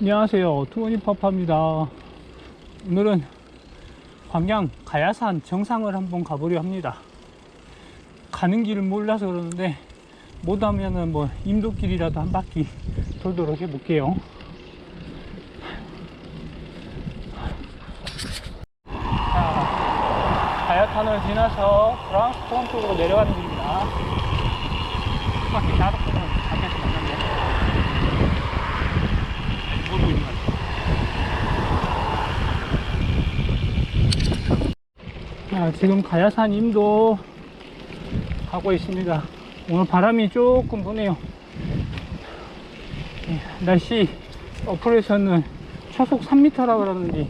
안녕하세요. 투원이파파입니다. 오늘은 광양 가야산 정상을 한번 가보려 합니다. 가는 길을 몰라서 그러는데 못하면은 뭐 인도길이라도 한 바퀴 돌도록 해볼게요. 자, 가야탄을 지나서 브라운스톤 쪽으로 내려가는 길입니다. 한 바퀴 다섯 분은 앞에서 만났네. 같아. 자, 지금 가야산 임도 가고 있습니다. 오늘 바람이 조금 부네요. 예, 날씨 어플에서는 초속 3m라 그러는데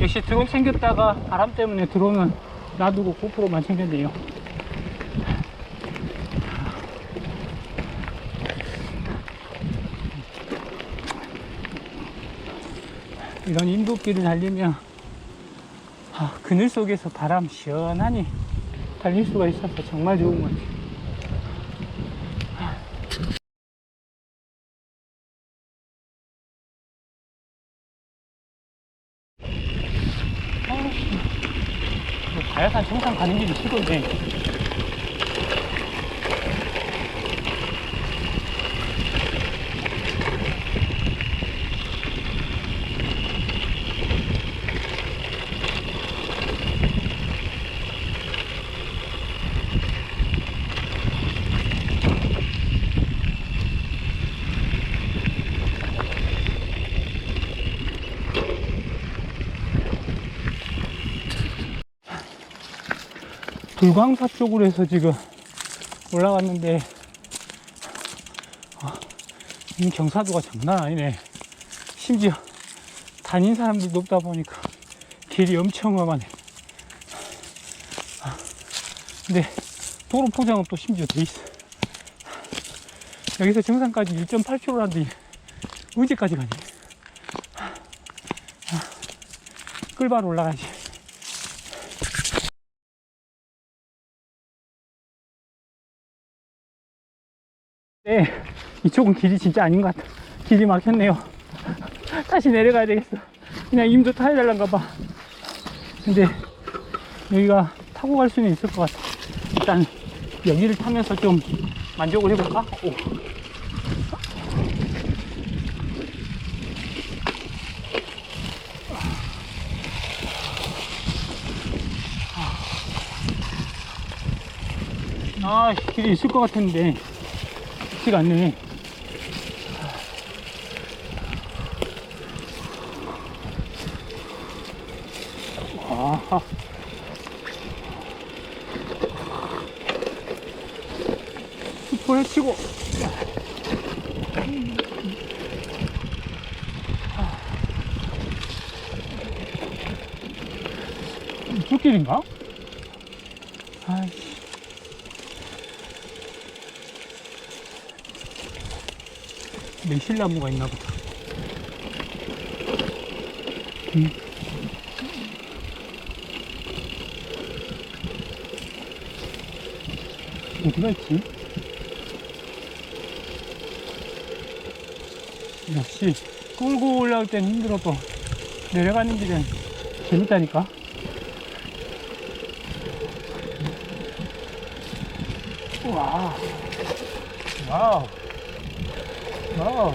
역시 드론 챙겼다가 바람 때문에 드론은 놔두고 고프로만 챙겼네요. 이런 인도길을 달리면 아, 그늘 속에서 바람 시원하니 달릴 수가 있어서 정말 좋은 것 같아요. 아이씨, 이거 가야산 정상 가는 길이 싫은데 불광사 쪽으로 해서 지금 올라갔는데 아, 이 경사도가 장난 아니네. 심지어 다닌 사람들도 없다 보니까 길이 엄청 험하네. 아, 근데 도로 포장은 또 심지어 돼 있어. 여기서 정상까지 1.8km라는데 언제까지 가니 아, 끌바로 올라가지 네, 이쪽은 길이 진짜 아닌 것 같아. 길이 막혔네요. 다시 내려가야 되겠어. 그냥 임도 타야 될란가 봐. 근데 여기가 타고 갈 수는 있을 것 같아. 일단 여기를 타면서 좀 만족을 해볼까? 오. 아, 길이 있을 것 같았는데. 쉽지가 않네. 아하. 숲을 헤치고. 이쪽 길인가? 아이씨. 매실나무가 있나 보다. 음. 어디가 있지? 역시 끌고 올라올 땐 힘들어도 내려가는 길은 재밌다니까. 와. 와우. 와우.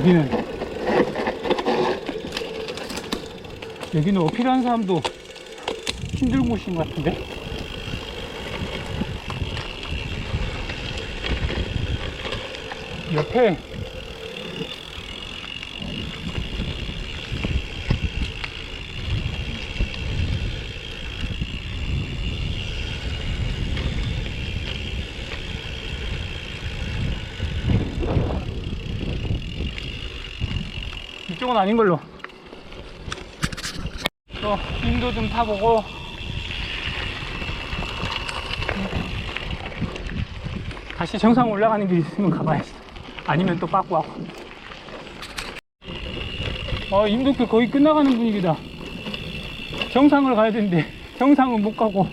여기는 여기는 어필하는 사람도 힘든 곳인 것 같은데 옆에. 이쪽은 아닌 걸로. 또 인도 좀 타보고. 다시 정상 올라가는 길 있으면 가봐야지. 아니면 또 빠꾸하고. 어, 임도길 거의 끝나가는 분위기다. 정상을 가야 되는데, 정상은 못 가고,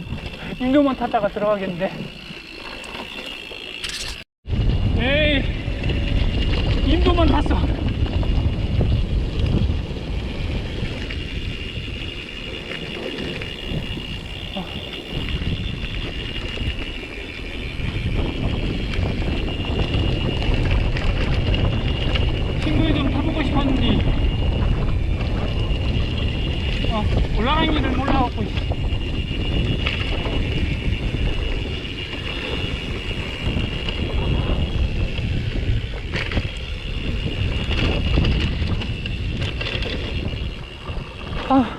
임도만 탔다가 들어가겠는데. 에이, 임도만 탔어. 친구들 좀 타보고 싶었는데 어, 올라가는 길을 몰라갖고 씨. 아,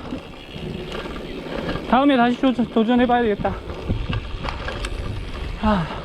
다음에 다시 도, 도전해봐야 되겠다 아.